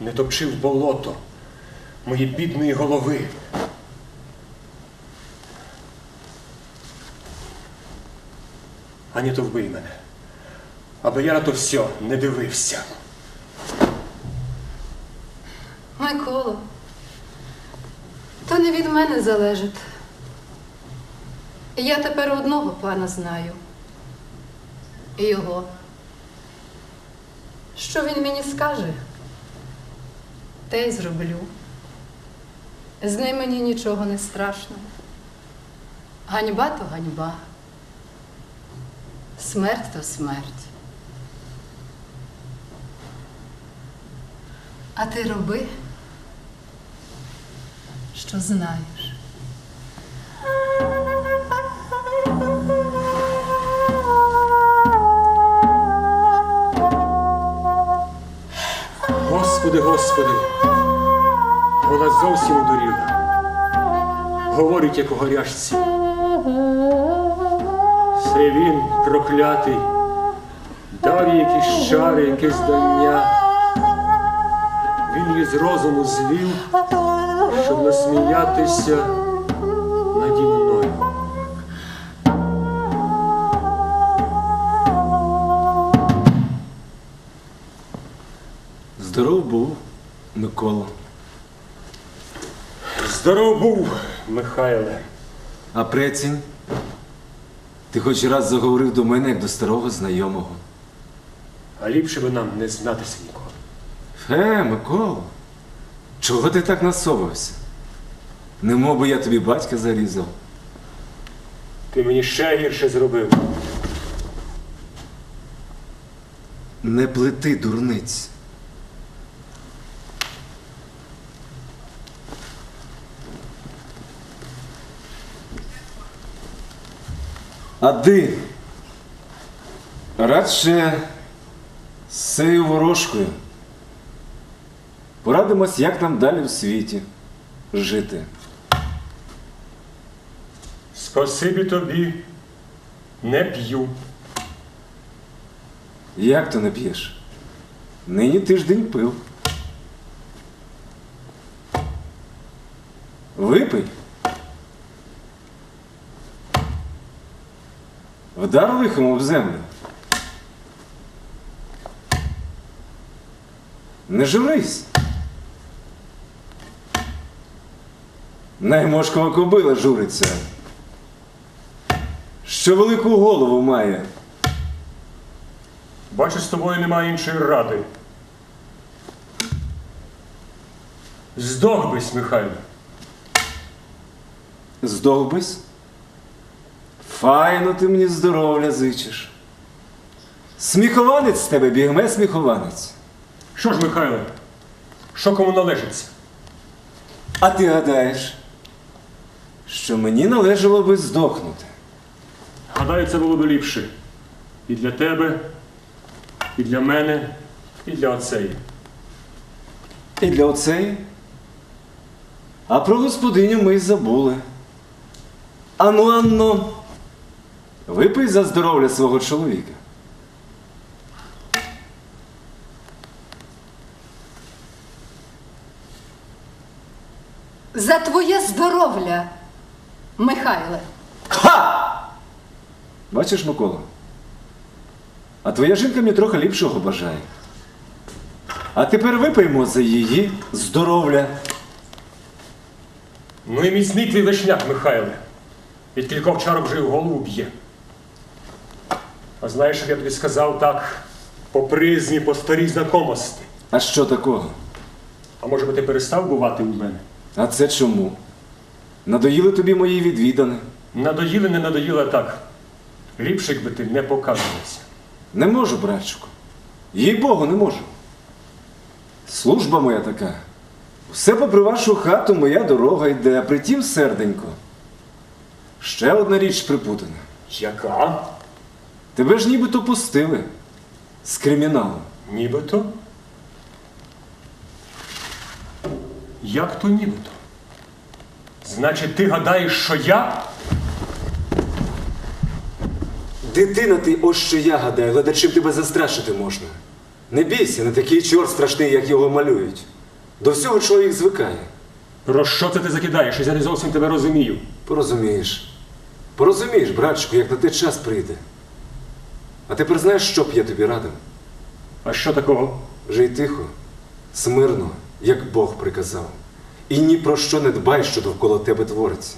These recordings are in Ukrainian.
не топчи в болото мої бідної голови. Ані то вбий мене, аби я на то все не дивився. Миколо, то не від мене залежить. Я тепер одного пана знаю. І Його. Що він мені скаже, те й зроблю. З ним мені нічого не страшно. Ганьба то ганьба. Смерть то смерть. А ти роби, що знаєш. Господи, Господи, вона зовсім одуріла. Говорить, як у горяшці. Це він, проклятий, дав їй якісь чари, якесь знання. Він її з розуму звів, щоб насміятися Здоров був, Микола. Здоров був, Михайле. А прецінь? Ти хоч раз заговорив до мене, як до старого знайомого. А ліпше би нам не знатися ніколи. Фе, Микола, чого ти так насовався? Не мов би я тобі батька зарізав. Ти мені ще гірше зробив. Не плети, дурниць. Один. Радше з цією ворожкою. Порадимось, як нам далі в світі жити. Спасибі тобі, не п'ю. Як то не п'єш? Нині тиждень пив. Випий. Вдар лихом об землю. Не журись. Наймошкова кобила журиться. Що велику голову має. Бачу, з тобою немає іншої ради. Здохбись, Михайло. Здовбись? Файно ти мені здоров'я зичиш. Сміхованець з тебе, бігме сміхованець. Що ж, Михайле, що кому належиться? А ти гадаєш, що мені належало би здохнути. Гадаю, це було б ліпше. І для тебе, і для мене, і для оцеї. І для оцеї. А про господиню ми й забули. Ану, Анно, випий за здоров'я свого чоловіка. За твоє здоров'я, Михайле. Ха! Бачиш, Микола? А твоя жінка мені трохи ліпшого бажає. А тепер випиймо за її здоров'я. Ну і міцний твій вишняк, Михайле. Від кількох чарок вже й в голову б'є. А знаєш, як я тобі сказав так, по призмі, по старій знакомості. А що такого? А може би ти перестав бувати у мене? А це чому? Надоїли тобі мої відвідани? Надоїли, не надоїли а так. Ліпше, якби ти не показувався. Не можу, братчику. Їй Богу, не можу. Служба моя така. Все попри вашу хату моя дорога йде, а притім серденько. Ще одна річ припутана. Яка? Тебе ж нібито пустили з криміналу. Нібито? Як то нібито? Значить, ти гадаєш, що я? Дитина ти, ось що я гадаю, глядачів тебе застрашити можна. Не бійся, не такий чорт страшний, як його малюють. До всього чоловік звикає. Про що це ти закидаєш? Я не зовсім тебе розумію. Порозумієш. Порозумієш, братчику, як на те час прийде. А тепер знаєш, що б я тобі радив? А що такого? Жий тихо, смирно, як Бог приказав. І ні про що не дбай, що довкола тебе твориться.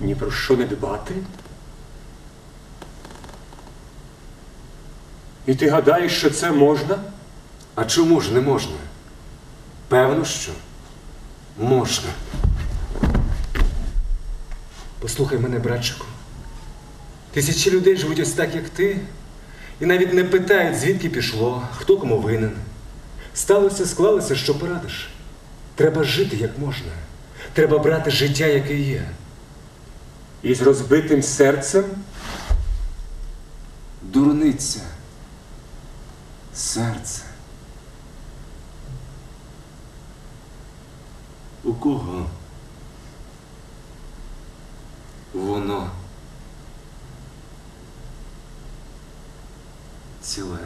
Ні про що не дбати? І ти гадаєш, що це можна? А чому ж не можна? Певно, що можна. Послухай мене, братчику. Тисячі людей живуть ось так, як ти, і навіть не питають, звідки пішло, хто кому винен. Сталося, склалося, що порадиш. Треба жити як можна. Треба брати життя, яке є. І з розбитим серцем? Дурниця. Серце. У кого? Воно. Ціле.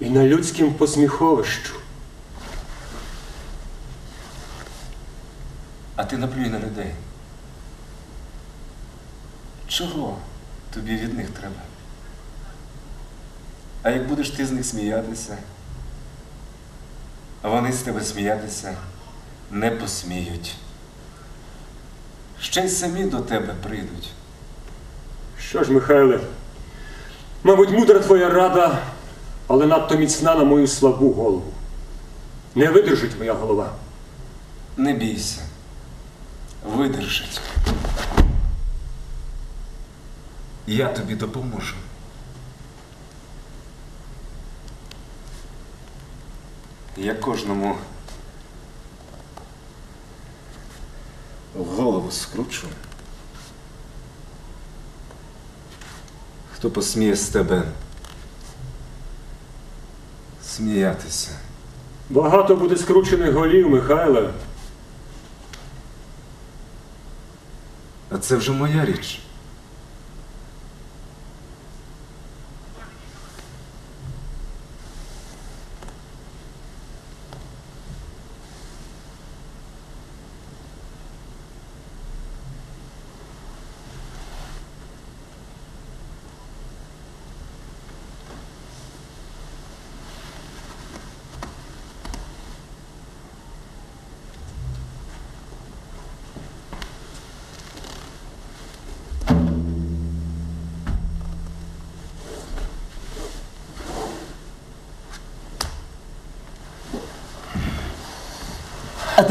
І на людськім посміховищу. А ти наплюй на людей. Чого тобі від них треба? А як будеш ти з них сміятися, а вони з тебе сміятися не посміють. Ще й самі до тебе прийдуть. Що ж, Михайле, мабуть, мудра твоя рада, але надто міцна на мою слабу голову. Не видержить моя голова. Не бійся. Видержить. Я тобі допоможу. Я кожному голову скручу. Хто посміє з тебе сміятися? Багато буде скручених голів, Михайле. А це вже моя річ.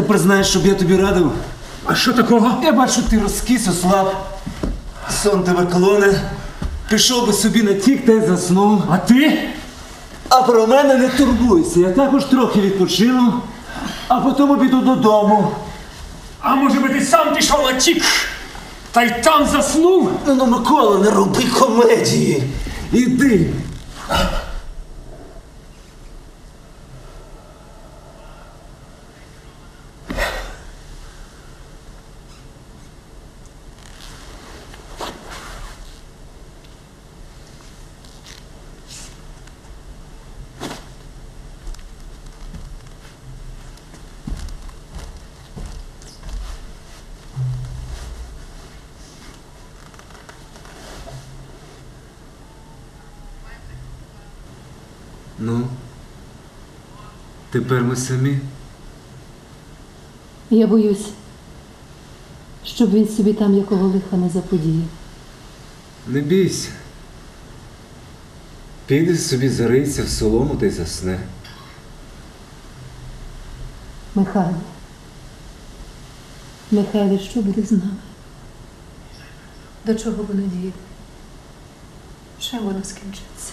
Тепер знаєш, щоб я тобі радив? А що такого? Я бачу, ти розкис, ослаб. Сон тебе колоне. Пішов би собі на тік та й заснув. А ти? А про мене не турбуйся. Я також трохи відпочину, а потім піду додому. А може би ти сам пішов на тік? Та й там заснув? Ну, ну, Микола, не роби комедії. Іди. Ну, тепер ми самі. Я боюсь, щоб він собі там якого лиха не заподіяв. Не бійся. Піде собі зариться в солому та й засне. Михайло. Михайло, що буде з нами? До чого воно діє? Чим воно скінчиться?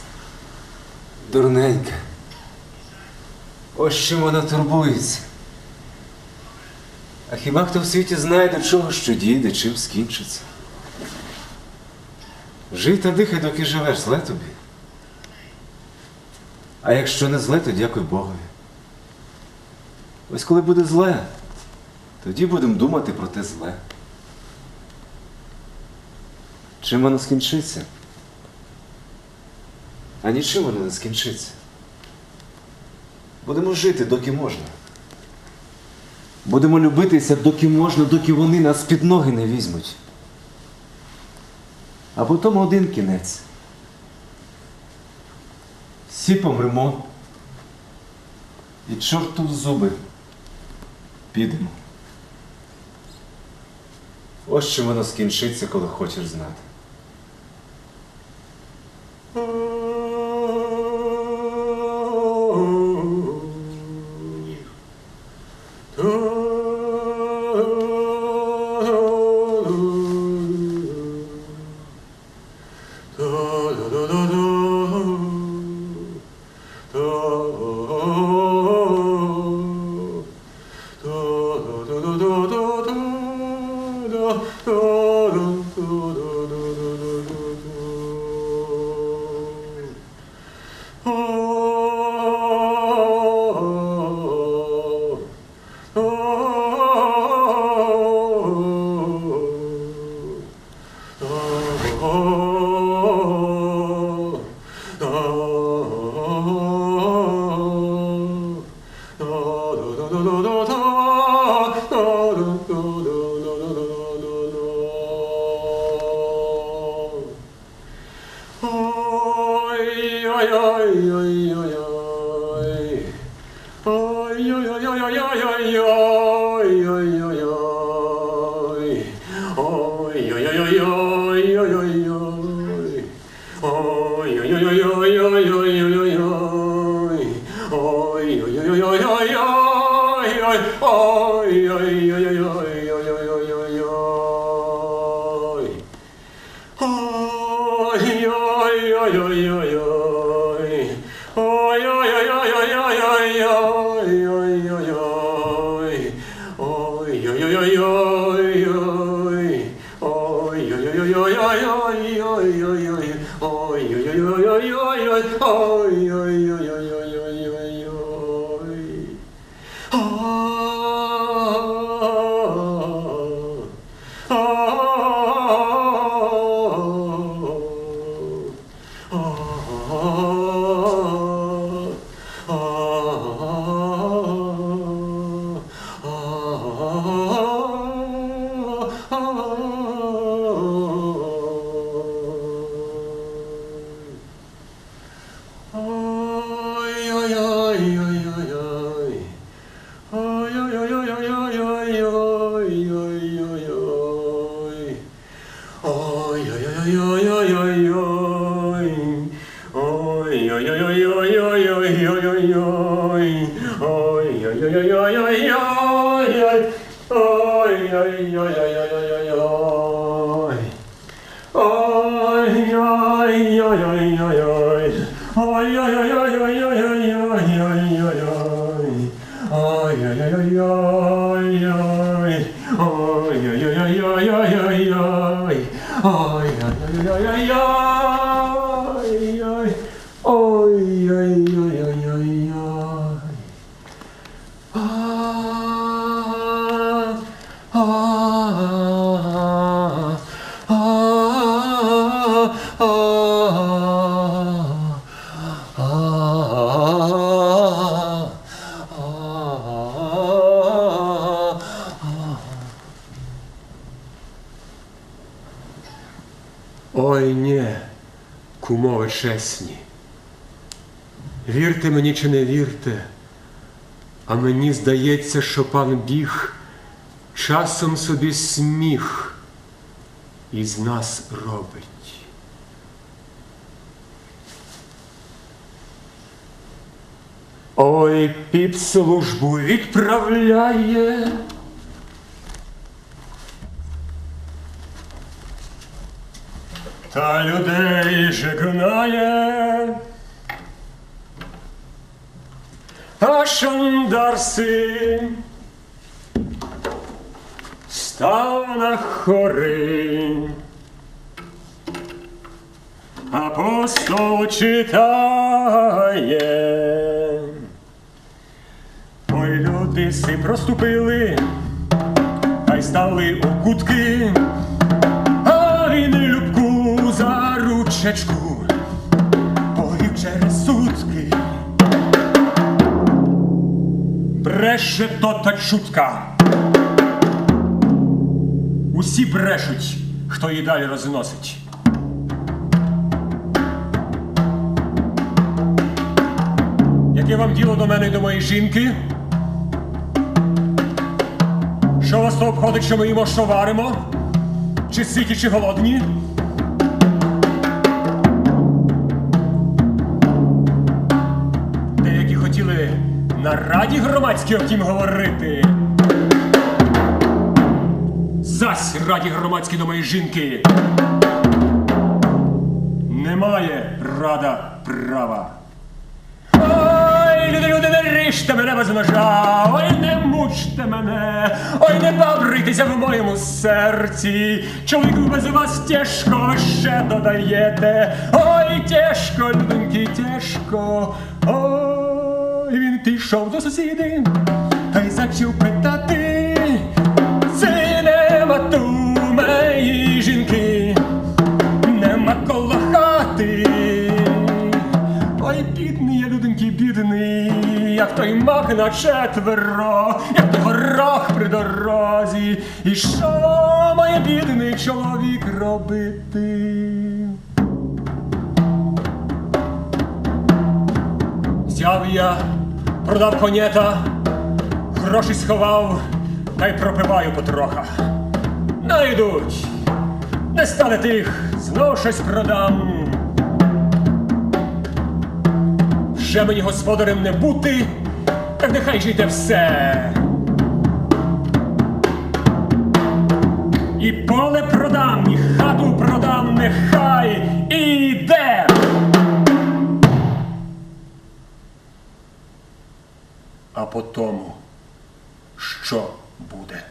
Дурненька. Ось чим вона турбується. А хіба хто в світі знає, до чого що дійде, чим скінчиться? Жий та дихай, доки живеш, зле тобі. А якщо не зле, то дякуй Богові. Ось коли буде зле, тоді будемо думати про те зле. Чим воно скінчиться? а нічим воно не скінчиться. Будемо жити, доки можна. Будемо любитися, доки можна, доки вони нас під ноги не візьмуть. А потім один кінець. Всі помремо. І чорту в зуби підемо. Ось чим воно скінчиться, коли хочеш знати. oi, oi, oi, oi, oi. yo, yo, yo, yo, yo. Ой ні, кумови чесні. Вірте мені чи не вірте, а мені здається, що пан біг часом собі сміх із нас робить. Ой, під службу відправляє. Та людей же гнає. А шандарси став на хори. Апостол читає. Ой, люди си проступили, та й стали у кутки. Ручечку, ой, через сутки. Бреше то та чутка. Усі брешуть, хто її далі розносить. Яке вам діло до мене і до моєї жінки? Що вас то обходить, що ми їмо, що варимо? Чи ситі, чи голодні? Раді громадській втім говорити. Зась раді громадській до моєї жінки. Немає рада права. Ой, люди, люди, не ріжте мене без ножа, ой, не мучте мене, ой, не бабритеся в моєму серці. Чоловіку без вас тяжко ви ще додаєте. Ой, тяжко, людоньки, тяжко. Ой, він пішов до сусіди, та й зачав питати. Синема ту моєї жінки нема коло хати. Ой, бідний я, люденький, бідний, як той мак на четверо, як той горох при дорозі. І що має бідний чоловік робити? Взяв я, продав конєта, гроші сховав, та й пропиваю потроха. Найдуть, не стане тих, знов щось продам. Вже мені господарем не бути, так нехай же йде все. І поле продам, і хату продам, нехай по тому, що буде?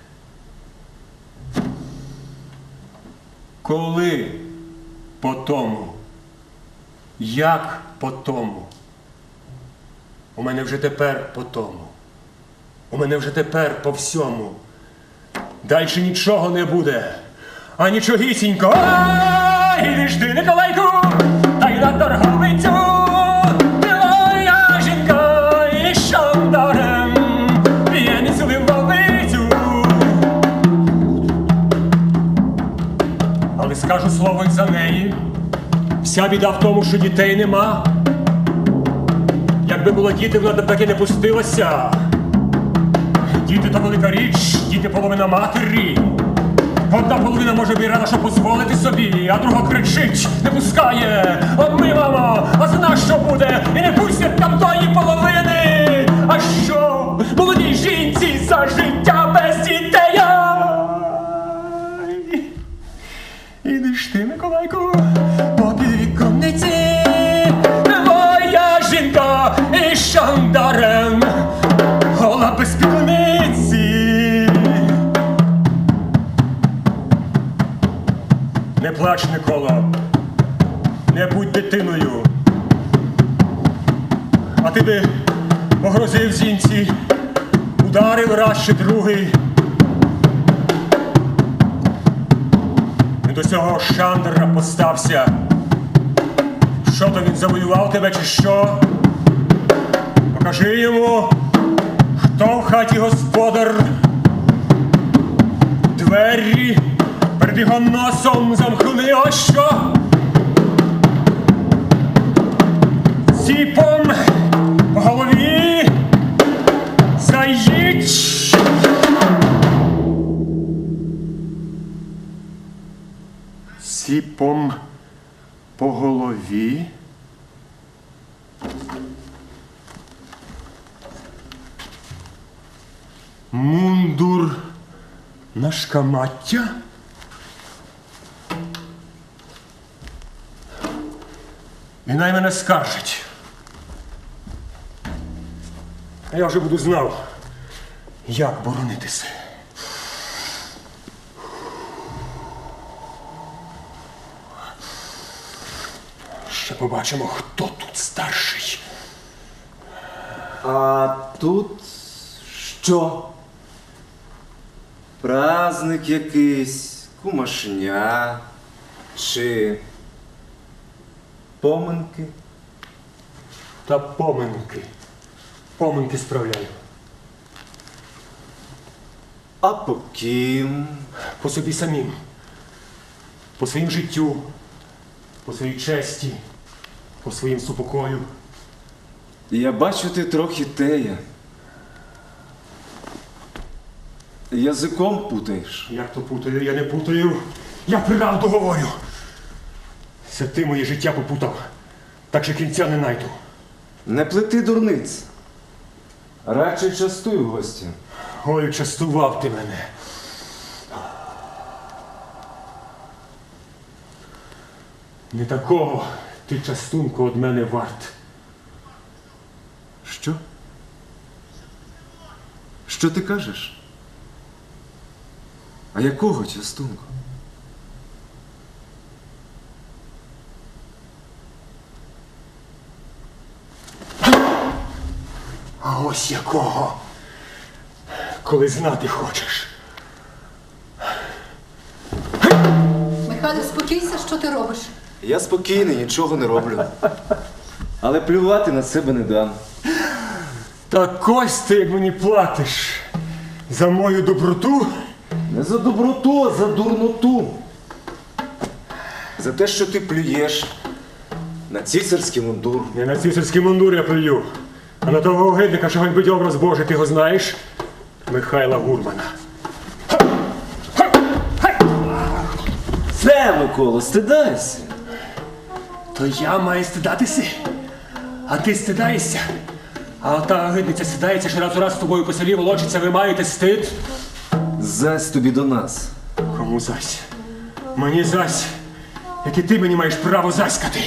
Коли по тому? Як по тому? У мене вже тепер по тому. У мене вже тепер по всьому. Дальше нічого не буде. А нічогісінько. Ай, ти, Николайку, та на торговицю. Скажу слово й за неї. Вся біда в тому, що дітей нема. Якби було діти, вона б таки не пустилася. Діти то велика річ, діти половина матері. Одна половина може б і рада, що дозволити собі, а друга кричить, не пускає. А ми, мамо, а зна що буде? І не пустять там тої половини. А що? Молодій жінці за життя плач, Микола, не будь дитиною. А ти би погрозив зінці, ударив раз чи другий. Він до цього Шандра постався. Що то він завоював тебе чи що? Покажи йому, хто в хаті господар. Двері перед його носом замкни ось що. Ціпом по голові заїдь. Ціпом по голові. Мундур на шкамаття. І най мене скаржить. А я вже буду знав, як боронитися. Ще побачимо, хто тут старший. А тут що? Праздник якийсь, кумашня чи поминки? Та поминки. Поминки справляю. А по ким? По собі самим. По своїм життю, по своїй честі, по своїм супокою. Я бачу, ти трохи тея. Язиком путаєш. Як то путаю, я не путаю. Я правду говорю. Це ти моє життя попутав. Так що кінця не найду. Не плети дурниць. Радше частуй гостя. Ой, частував ти мене. Не такого ти частунку від мене варт. Що? Що ти кажеш? А якого частунку? Ось якого. Коли знати хочеш. Михайло, спокійся, що ти робиш? Я спокійний, нічого не роблю. Але плювати на себе не дам. Так ось ти як мені платиш. За мою доброту. Не за доброту, а за дурноту. За те, що ти плюєш на цісарський мундур. Не на цісарський мундур я плюю. А на того огидника, що ганьбить образ Божий, ти його знаєш? Михайла Гурмана. Це, Микола, стидайся. То я маю стидатися, а ти стидаєшся. А та огидниця стидається, що раз у раз з тобою по селі волочиться, ви маєте стид. Зась тобі до нас. Кому зась? Мені зась, як і ти мені маєш право заскати.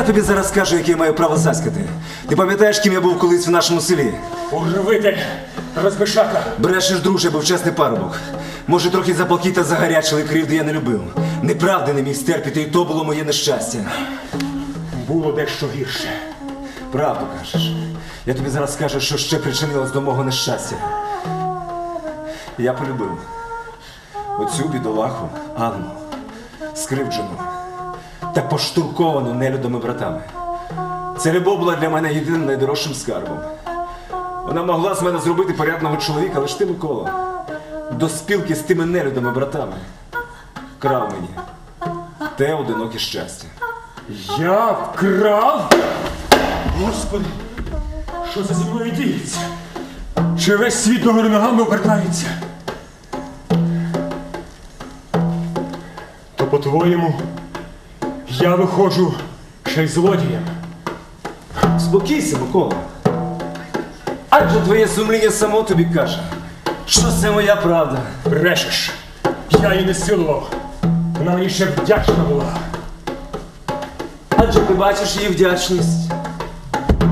Я тобі зараз скажу, яке я маю право заскати. Ти пам'ятаєш, ким я був колись в нашому селі? Урвитель, розбишака. Брешеш, друже, я був чесний парубок. Може, трохи заплакій та загарячили кривди я не любив. Неправди не міг стерпіти, і то було моє нещастя. Було дещо гірше. Правду кажеш. Я тобі зараз скажу, що ще причинилось до мого нещастя. Я полюбив оцю бідолаху Анну, скривджену та поштурковану нелюдами братами. Ця любов була для мене єдиним найдорожчим скарбом. Вона могла з мене зробити порядного чоловіка, ж ти, Микола, до спілки з тими нелюдами братами крав мені те одиноке щастя. Я вкрав? Господи, що це зі мною діється? Чи весь світ до ногами обертається? То по-твоєму, я виходжу ще й злодієм. Спокійся, Микола. Адже твоє сумління само тобі каже, що це моя правда. Брешеш. Я її не силував. Вона мені ще вдячна була. Адже ти бачиш її вдячність.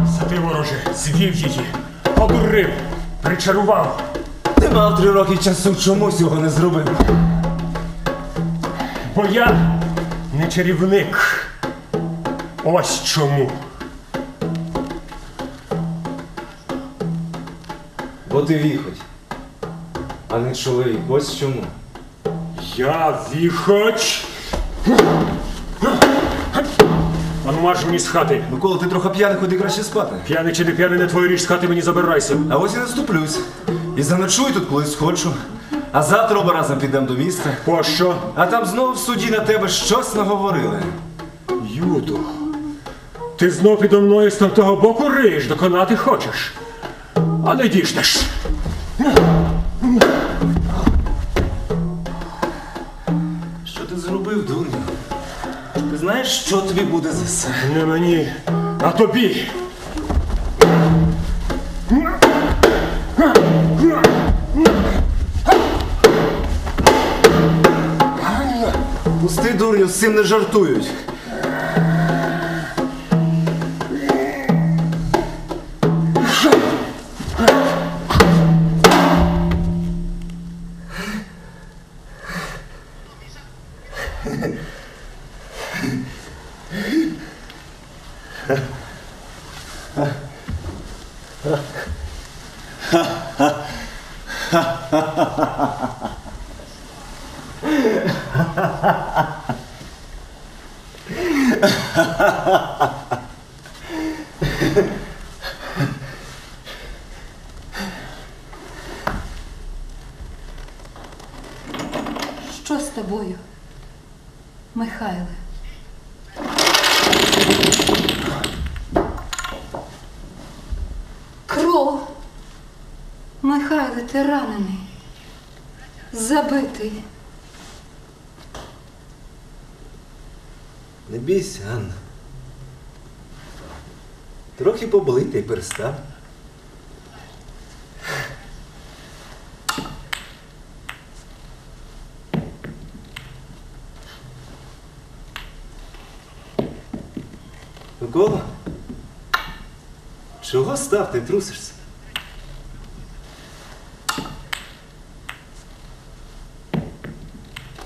За ти, вороже, звів її, обурив, причарував. Ти мав три роки часу, чому цього не зробив? Бо я не чарівник. Ось чому. Бо ти віхоть, а не чоловік. Ось чому. Я віхоч. Ану марш мені з хати. Микола, ти трохи п'яний, ходи краще спати. П'яний чи не п'яний, не твою річ з хати мені забирайся. А ось і наступлюсь. І заночую тут колись хочу. А завтра оба разом підемо до міста. Пощо? А там знову в суді на тебе щось наговорили. Юдо, ти знов підо мною з того боку риєш, доконати хочеш. А не діждеш. Що ти зробив, дурню? Ти знаєш, що тобі буде за це? Не мені, а тобі. З цим не жартують. Що з тобою, Михайле? Кров. Михайле, ти ранений. Забитий. Не бійся, Анна. Трохи поболить та й перестав. Микола? Чого став ти трусишся?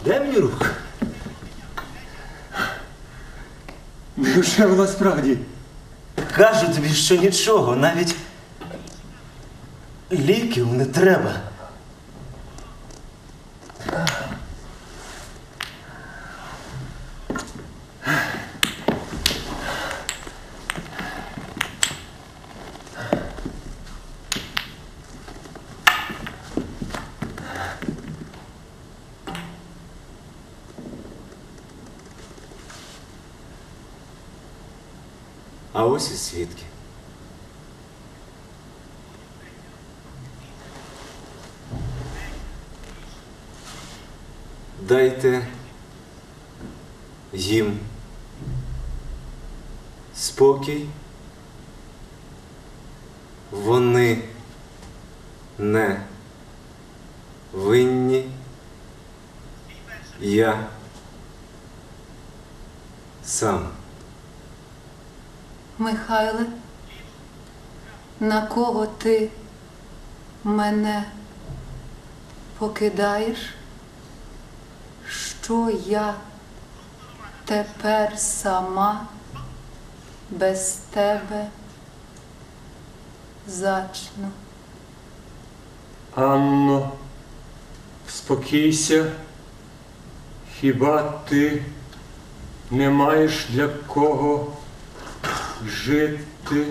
Дай мені руку. Невже вона справді? Кажу тобі, що нічого, навіть ліків не треба. А ось і свідки. Дайте їм спокій. Вони не винні. Я сам. Михайле, на кого ти мене покидаєш? Що я тепер сама без тебе зачну? Анно, спокійся. Хіба ти не маєш для кого жити?